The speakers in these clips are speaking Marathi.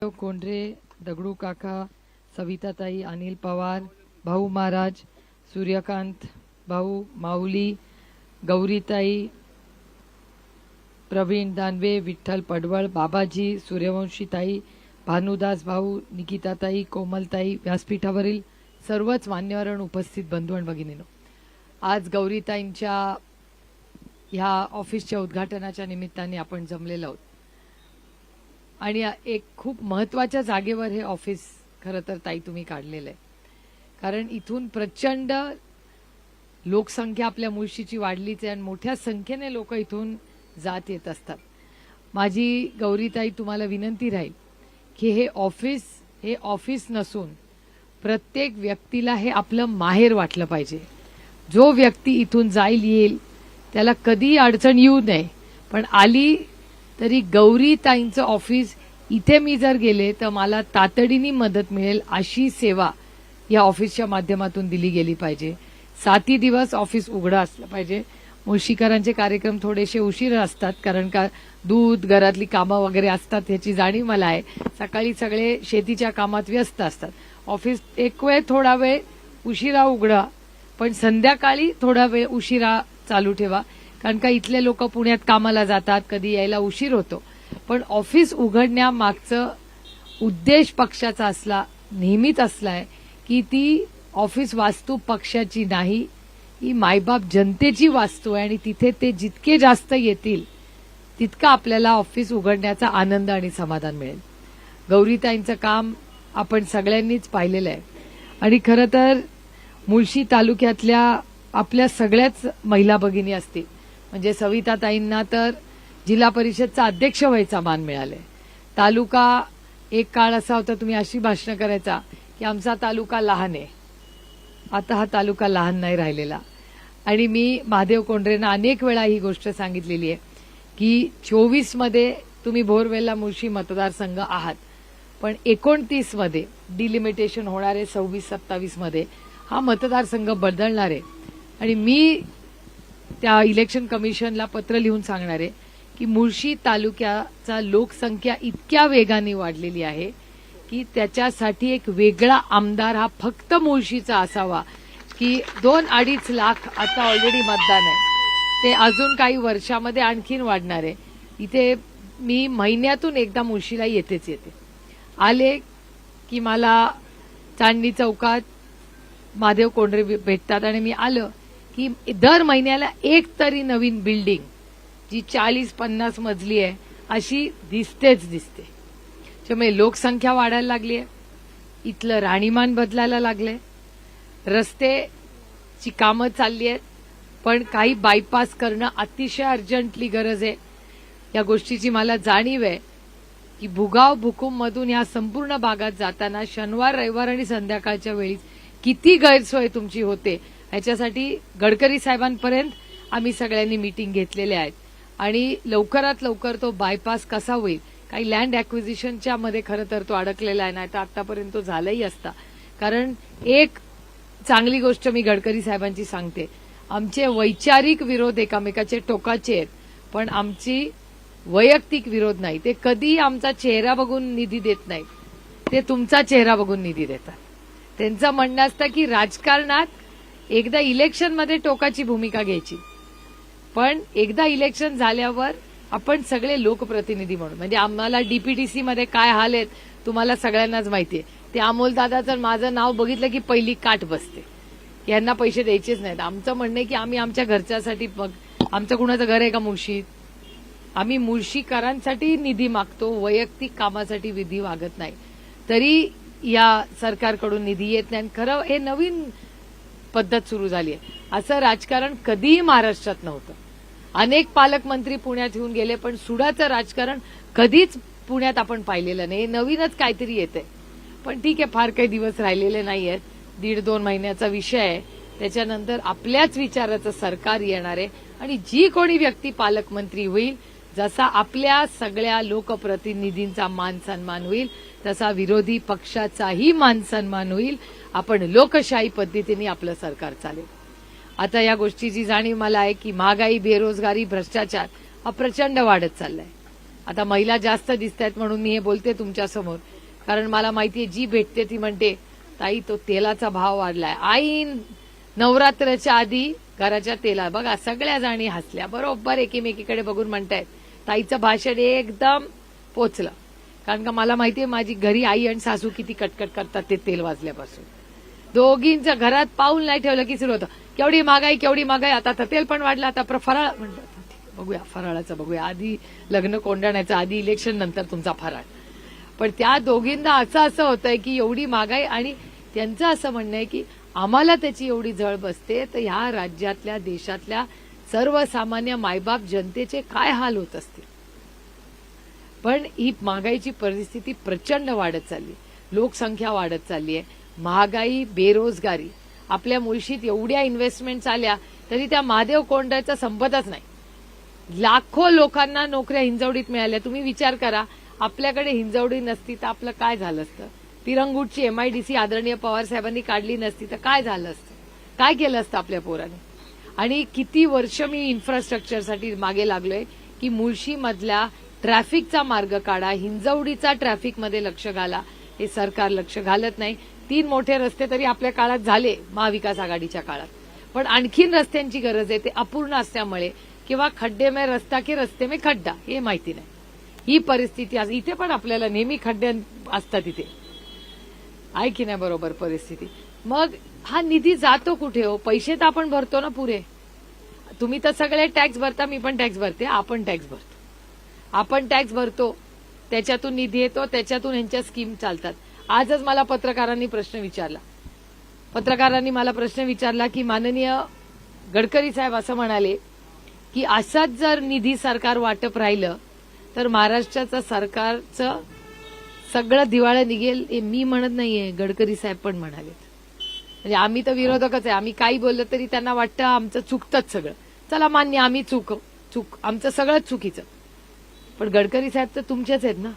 कोंढरे दगडू काका सविताताई अनिल पवार भाऊ महाराज सूर्यकांत भाऊ माऊली गौरीताई प्रवीण दानवे विठ्ठल पडवळ बाबाजी सूर्यवंशीताई भानुदास भाऊ निकिताताई कोमलताई व्यासपीठावरील सर्वच मान्यवरण उपस्थित बंधू आणि भगिनीनो. आज गौरीताईंच्या ह्या ऑफिसच्या उद्घाटनाच्या निमित्ताने आपण जमलेलो आहोत. आणि एक खूप महत्त्वाच्या जागेवर हे ऑफिस खरं तर ताई तुम्ही काढलेलं आहे. कारण इथून प्रचंड लोकसंख्या आपल्या मुळशीची वाढलीच आहे आणि मोठ्या संख्येने लोक इथून जात येत असतात. माझी गौरीताई तुम्हाला विनंती राहील की हे ऑफिस हे ऑफिस नसून प्रत्येक व्यक्तीला हे आपलं माहेर वाटलं पाहिजे. जो व्यक्ती इथून जाईल येईल त्याला कधी अडचण येऊ नये पण आली तरी गौरीताईंचं ऑफिस इथे मी जर गेले तर मला तातडीने मदत मिळेल अशी सेवा या ऑफिसच्या माध्यमातून दिली गेली पाहिजे. साती दिवस ऑफिस उघडं असलं पाहिजे. मुळशीकरांचे कार्यक्रम थोडेसे उशीर असतात कारण का दूध घरातली कामं वगैरे असतात ह्याची जाणीव मला आहे. सकाळी सगळे शेतीच्या कामात व्यस्त असतात. ऑफिस एक वेळ थोडा वेळ उशिरा उघडा पण संध्याकाळी थोडा वेळ उशिरा चालू ठेवा. कारण का इथले लोक पुण्यात कामाला जातात कधी यायला उशीर होतो. पण ऑफिस उघडण्यामागचं उद्देश पक्षाचा असला नेहमीच असलाय की ती ऑफिस वास्तू पक्षाची नाही ही मायबाप जनतेची वास्तू आहे आणि तिथे ते जितके जास्त येतील तितका आपल्याला ऑफिस उघडण्याचा आनंद आणि समाधान मिळेल. गौरीताईंचं काम आपण सगळ्यांनीच पाहिलेलं आहे. आणि खरं तर मुळशी तालुक्यातल्या आपल्या सगळ्याच महिला भगिनी असतील. म्हणजे सविताताईंना तर जिल्हा परिषदचा अध्यक्ष व्हायचा मान मिळालाय तालुका एक काळ असा होता तुम्ही अशी भाषणं करायचा की आमचा तालुका लहान आहे. आता हा तालुका लहान नाही राहिलेला. आणि मी महादेव कोंढरेंना अनेक वेळा ही गोष्ट सांगितलेली आहे की चोवीसमध्ये तुम्ही भोरवेला मुळशी मतदारसंघ आहात. पण एकोणतीसमध्ये डिलिमिटेशन होणार आहे सव्वीस सत्तावीसमध्ये हा मतदारसंघ बदलणार आहे. आणि मी त्या इलेक्शन कमिशनला पत्र लिहून सांगणार आहे की मुळशी तालुक्याचा लोकसंख्या इतक्या वेगाने वाढलेली आहे की त्याच्यासाठी एक वेगळा आमदार हा फक्त मुळशीचा असावा की दोन अडीच लाख आता ऑलरेडी मतदान आहे. ते अजून काही वर्षामध्ये आणखीन वाढणार आहे. इथे मी महिन्यातून एकदा मुळशीला येतेच येते. आले की मला चांदणी चौकात महादेव कोंढरे भेटतात आणि मी आलं की दर महिन्याला एक तरी नवीन बिल्डिंग जी चाळीस पन्नास मजली आहे अशी दिसतेच दिसते. त्यामुळे लोकसंख्या वाढायला लागली आहे. इथलं राहणीमान बदलायला लागलंय. रस्तेची कामं चालली आहेत. पण काही बायपास करणं अतिशय अर्जंटली गरज आहे. या गोष्टीची मला जाणीव आहे की भुगाव भुकुममधून या संपूर्ण भागात जाताना शनिवार रविवार आणि संध्याकाळच्या वेळी किती गैरसोय तुमची होते ह्याच्यासाठी गडकरी साहेबांपर्यंत आम्ही सगळ्यांनी मीटिंग घेतलेले आहेत. आणि लवकरात लवकर तो बायपास कसा होईल? काही लँड अक्विजिशनच्या मध्ये खरं तर तो अडकलेला आहे नाही तर आतापर्यंत तो झालाही असता. कारण एक चांगली गोष्ट मी गडकरी साहेबांची सांगते. आमचे वैचारिक विरोध एकामेकाचे टोकाचे आहेत पण आमची वैयक्तिक विरोध नाही. ते कधी आमचा चेहरा बघून निधी देत नाही ते तुमचा चेहरा बघून निधी देतात. त्यांचं म्हणणं असतं की राजकारणात एकदा इलेक्शनमध्ये टोकाची भूमिका घ्यायची. पण एकदा इलेक्शन झाल्यावर आपण सगळे लोकप्रतिनिधी म्हणून म्हणजे आम्हाला डीपीटीसी मध्ये काय हाल आहेत तुम्हाला सगळ्यांनाच माहितीये ते अमोल दादाचं माझं नाव बघितलं की पहिली काठ बसते. यांना पैसे द्यायचेच नाहीत. आमचं म्हणणं आहे की आम्ही आमच्या घरच्यासाठी मग आमचं कुणाचं घर आहे का मुळशीत आम्ही मुळशीकरांसाठी निधी मागतो वैयक्तिक कामासाठी विधी मागत नाही. तरी या सरकारकडून निधी येत नाही. आणि खरं हे नवीन पद्धत सुरू झाली आहे. असं राजकारण कधीही महाराष्ट्रात नव्हतं. अनेक पालकमंत्री पुण्यात येऊन गेले पण सुडाचं राजकारण कधीच पुण्यात आपण पाहिलेलं नाही. हे नवीनच काहीतरी येतंय. पण ठीक आहे फार काही दिवस राहिलेले नाही आहेत दीड दोन महिन्याचा विषय आहे. त्याच्यानंतर आपल्याच विचाराचं सरकार येणार आहे. आणि जी कोणी व्यक्ती पालकमंत्री होईल जसा आपल्या सगळ्या लोकप्रतिनिधींचा मान सन्मान होईल तसा विरोधी पक्षाचाही मानसन्मान होईल. आपण लोकशाही पद्धतीने आपलं सरकार चालेल. आता या गोष्टीची जाणीव मला आहे की महागाई बेरोजगारी भ्रष्टाचार हा प्रचंड वाढत चाललाय. आता महिला जास्त दिसत आहेत म्हणून मी हे बोलते तुमच्यासमोर. कारण मला माहितीये जी भेटते ती म्हणते ताई तो तेलाचा भाव वाढलाय. आई नवरात्राच्या आधी घराच्या तेला बघा सगळ्या जणी हसल्या. बरोबर एकीमेकीकडे बघून म्हणतायत ताईचं भाषण एकदम पोचलं. कारण का मला माहितीये माझी घरी आई आणि सासू किती कटकट करतात ते तेल वाजल्यापासून. दोघींचं घरात पाऊल नाही ठेवलं की सुरू होतं. केवढी महागाई केवढी महागाई. आता तर तेल पण वाढलं आता फराळ म्हणलं बघूया फराळाचं बघूया. आधी लग्न कोंडाण्याचं आधी इलेक्शन नंतर तुमचा फराळ. पण त्या दोघींना असं असं होतंय की एवढी महागाई आणि त्यांचं असं म्हणणं आहे की आम्हाला त्याची एवढी झळ बसते. तर ह्या राज्यातल्या देशातल्या सर्वसामान्य मायबाप जनतेचे काय हाल होत असतील? पण ही महागाईची परिस्थिती प्रचंड वाढत चालली. लोकसंख्या वाढत चालली आहे. महागाई बेरोजगारी. आपल्या मुळशीत एवढ्या इन्व्हेस्टमेंट आल्या तरी त्या महादेव कोंडाचा संपतच नाही. लाखो लोकांना नोकऱ्या हिंजवडीत मिळाल्या. तुम्ही विचार करा आपल्याकडे हिंजवडी नसती तर आपलं काय झालं असतं? तिरंगूटची एमआयडीसी आदरणीय पवार साहेबांनी काढली नसती तर काय झालं असतं? काय केलं असतं आपल्या पोराने? आणि किती वर्ष मी इन्फ्रास्ट्रक्चरसाठी मागे लागलोय की मुळशीमधल्या ट्रॅफिकचा मार्ग काढा. हिंजवडीचा ट्रॅफिकमध्ये लक्ष घाला. हे सरकार लक्ष घालत नाही. तीन मोठे रस्ते तरी आपल्या काळात झाले महाविकास आघाडीच्या काळात. पण आणखीन रस्त्यांची गरज आहे. ते अपूर्ण असल्यामुळे किंवा खड्डे मे रस्ता की रस्ते मे खड्डा हे माहिती नाही. ही परिस्थिती आज इथे पण आपल्याला नेहमी खड्डे असतात इथे. आहे की नाही बरोबर परिस्थिती? मग हा निधी जातो कुठे हो? पैसे तर आपण भरतो ना पुरे. तुम्ही तर सगळे टॅक्स भरता मी पण टॅक्स भरते आपण टॅक्स भरतो. आपण टॅक्स भरतो त्याच्यातून निधी येतो त्याच्यातून ह्यांच्या स्कीम चालतात. आजच मला पत्रकारांनी प्रश्न विचारला. पत्रकारांनी मला प्रश्न विचारला की माननीय गडकरी साहेब असं म्हणाले की असाच जर निधी सरकार वाटप राहिलं तर महाराष्ट्राचं सरकारचं सगळं दिवाळं निघेल हे मी म्हणत नाहीये गडकरी साहेब पण म्हणालेत. म्हणजे आम्ही तर विरोधकच आहे आम्ही काही बोललं तरी त्यांना वाटतं आमचं चुकतंच सगळं. चला मान्य आम्ही चुक चुक आमचं सगळंच चुकीचं. पण गडकरी साहेब तर तुमचेच आहेत ना?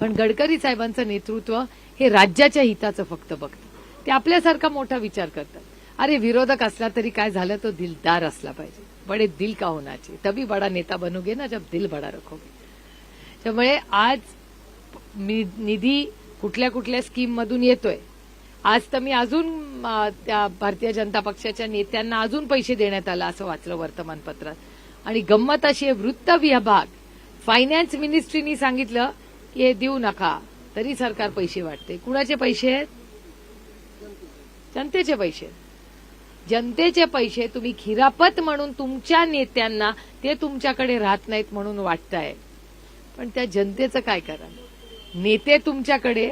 पण गडकरी साहेबांचं नेतृत्व हे राज्याच्या हिताचं फक्त बघतं. ते आपल्यासारखा मोठा विचार करतात. अरे विरोधक असला तरी काय झालं? तो दिलदार असला पाहिजे. बडे दिल का होण्याचे तभी बडा नेता बनोगे ना जब दिल बडा रखोगे. त्यामुळे आज निधी कुठल्या कुठल्या स्कीम मधून येतोय. आज तर मी अजून त्या भारतीय जनता पक्षाच्या नेत्यांना अजून पैसे देण्यात आलं असं वाचलं वर्तमानपत्रात. आणि गंमत अशी आहे, वृत्त विभाग फायनान्स मिनिस्ट्रीनी सांगितलं की हे देऊ नका. तरी सरकार पैसे वाटते. कुणाचे पैसे आहेत? जनतेचे पैसे जनतेचे पैसे तुम्ही खिरापत म्हणून तुमच्या नेत्यांना ते तुमच्याकडे राहत नाहीत म्हणून वाटताय. पण त्या जनतेचं काय करा नेते तुमच्याकडे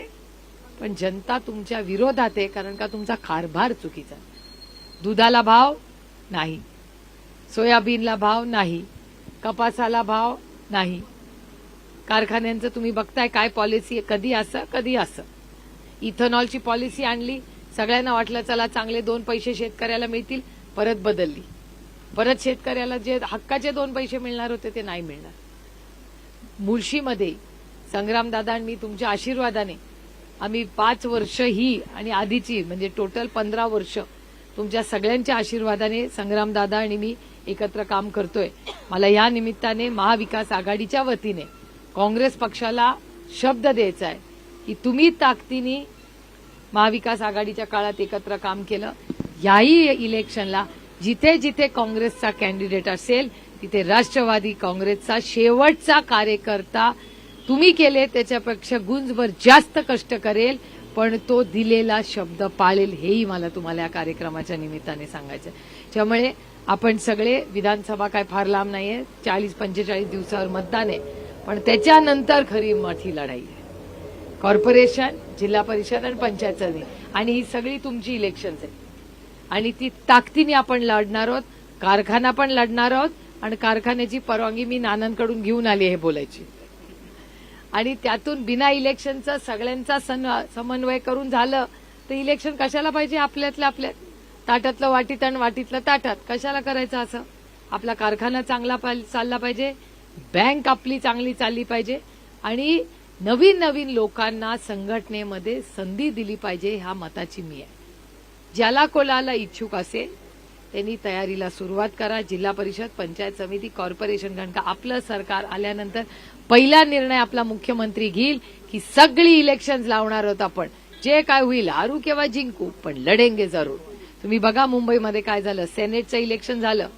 पण जनता तुमच्या विरोधात आहे कारण का तुमचा कारभार चुकीचा दुधाला भाव नाही. सोयाबीनला भाव नाही. कपासाला भाव नाही. कारखान्यांचं तुम्ही बघताय काय पॉलिसी आहे. कधी असं कधी असं. इथेनॉलची पॉलिसी आणली सगळ्यांना वाटलं चला चांगले दोन पैसे शेतकऱ्याला मिळतील परत बदलली. परत शेतकऱ्याला जे हक्काचे दोन पैसे मिळणार होते ते नाही मिळणार. मुळशीमध्ये संग्रामदादा आणि मी तुमच्या आशीर्वादाने आम्ही पाच वर्ष ही आणि आधीची म्हणजे टोटल पंधरा वर्ष तुमच्या सगळ्यांच्या आशीर्वादाने संग्रामदादा आणि मी एकत्र काम करतोय. मला या निमित्ताने महाविकास आघाडीच्या वतीने काँग्रेस पक्षाला शब्द द्यायचा आहे की तुम्ही ताकदीने महाविकास आघाडीच्या काळात एकत्र काम केलं. याही इलेक्शनला जिथे जिथे काँग्रेसचा कॅन्डिडेट असेल तिथे राष्ट्रवादी काँग्रेसचा शेवटचा कार्यकर्ता तुम्ही केले त्याच्यापेक्षा गुंजभर जास्त कष्ट करेल. पण तो दिलेला शब्द पाळेल हेही मला तुम्हाला या कार्यक्रमाच्या निमित्ताने सांगायचं आहे. त्यामुळे आपण सगळे विधानसभा काय फार लांब नाहीये चाळीस पंचेचाळीस दिवसावर मतदान आहे पण त्याच्यानंतर खरी मोठी लढाई आहे. कॉर्पोरेशन जिल्हा परिषद आणि पंचायत समिती आणि ही सगळी तुमची इलेक्शन्स आहेत. आणि ती ताकदीने आपण लढणार आहोत कारखाना पण लढणार आहोत आणि कारखान्याची परवानगी मी नानांकडून घेऊन आली हे बोलायची. आणि त्यातून बिना इलेक्शनचा सगळ्यांचा सन- समन्वय करून झालं तर इलेक्शन कशाला पाहिजे आपल्यातल्या आपल्यात ताटातलं वाटीत आणि वाटीतलं ताटात. कशाला करायचं असं? आपला कारखाना चांगला चालला पाहिजे. बँक आपली चांगली चालली पाहिजे. आणि नवीन नवीन लोकांना संघटनेमध्ये संधी दिली पाहिजे ह्या मताची मी आहे. ज्याला कोणाला इच्छुक असेल त्यांनी तयारीला सुरुवात करा. जिल्हा परिषद पंचायत समिती कॉर्पोरेशन कारण का आपलं सरकार आल्यानंतर पहिला निर्णय आपला मुख्यमंत्री घेईल की सगळी इलेक्शन लावणार आहोत आपण. जे काय होईल हारू किंवा जिंकू पण लढेंगे जरूर. तुम्ही बघा मुंबईमध्ये काय झालं. सेनेटचं इलेक्शन झालं.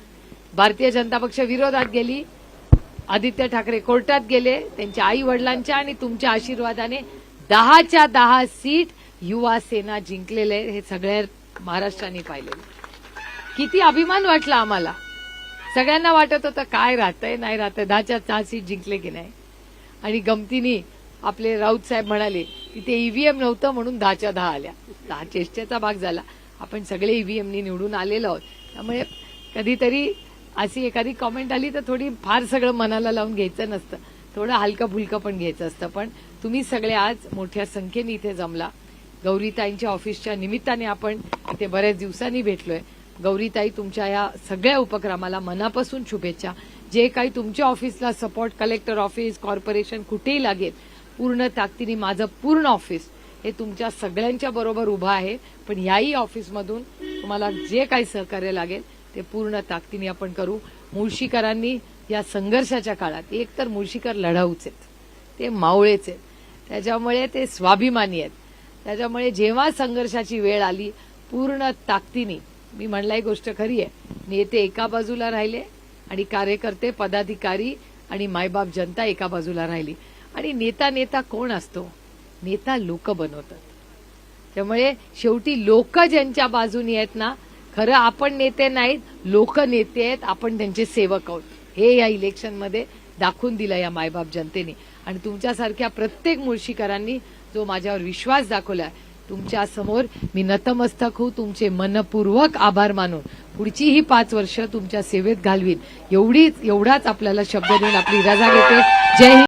भारतीय जनता पक्ष विरोधात गेली. आदित्य ठाकरे कोर्टात गेले. त्यांच्या आई वडिलांच्या आणि तुमच्या आशीर्वादाने दहाच्या दहा सीट युवा सेना जिंकलेले हे सगळ्या महाराष्ट्राने पाहिले किती अभिमान वाटला आम्हाला. सगळ्यांना वाटत होतं काय राहतंय नाही राहतंय. दहाच्या दहा सीट जिंकले की नाही? आणि गमतीने आपले राऊत साहेब म्हणाले की ते ईव्हीएम नव्हतं म्हणून दहाच्या दहा आल्या. दहा चेष्टेचा भाग झाला. आपण सगळे ईव्हीएमनी निवडून आलेलो आहोत. त्यामुळे कधीतरी अशी एखादी कॉमेंट आली तर थोडी फार सगळं मनाला लावून घ्यायचं नसतं. थोडं हलकं फुलकं पण घ्यायचं असतं. पण तुम्ही सगळे आज मोठ्या संख्येने इथे जमला. गौरीताईंच्या ऑफिसच्या निमित्ताने आपण इथे बऱ्याच दिवसांनी भेटलोय. गौरीताई तुमच्या या सगळ्या उपक्रमाला मनापासून शुभेच्छा. जे काही तुमच्या ऑफिसला सपोर्ट कलेक्टर ऑफिस कॉर्पोरेशन कुठेही लागेल पूर्ण ताकदीने माझं पूर्ण ऑफिस हे तुमच्या सगळ्यांच्या बरोबर उभं आहे. पण याही ऑफिसमधून तुम्हाला जे काही सहकार्य लागेल ते पूर्ण ताकदीने आपण करू. मुळशीकरांनी या संघर्षाच्या काळात एक तर मुळशीकर लढाऊच आहेत ते मावळेच आहेत. त्याच्यामुळे ते स्वाभिमानी आहेत. त्याच्यामुळे जेव्हा संघर्षाची वेळ आली पूर्ण ताकदीने मी म्हणला ही गोष्ट खरी आहे. नेते एका बाजूला राहिले आणि कार्यकर्ते पदाधिकारी आणि मायबाप जनता एका बाजूला राहिली. आणि नेता नेता कोण असतो? नेता लोक बनवतात. त्यामुळे शेवटी लोक ज्यांच्या बाजूनी आहेत ना खरं आपण नेते नाहीत लोक नेते आहेत आपण त्यांचे सेवक आहोत. हे या इलेक्शनमध्ये दाखवून दिलं या मायबाप जनतेने. आणि तुमच्यासारख्या प्रत्येक मुळशीकरांनी जो माझ्यावर विश्वास दाखवलाय तुमच्यासमोर मी नतमस्तक होऊ तुमचे मनपूर्वक आभार मानून पुढची ही पाच वर्ष तुमच्या सेवेत घालवीन. एवढीच एवढाच आपल्याला शब्द देऊन आपली रजा घेते जय हिंद.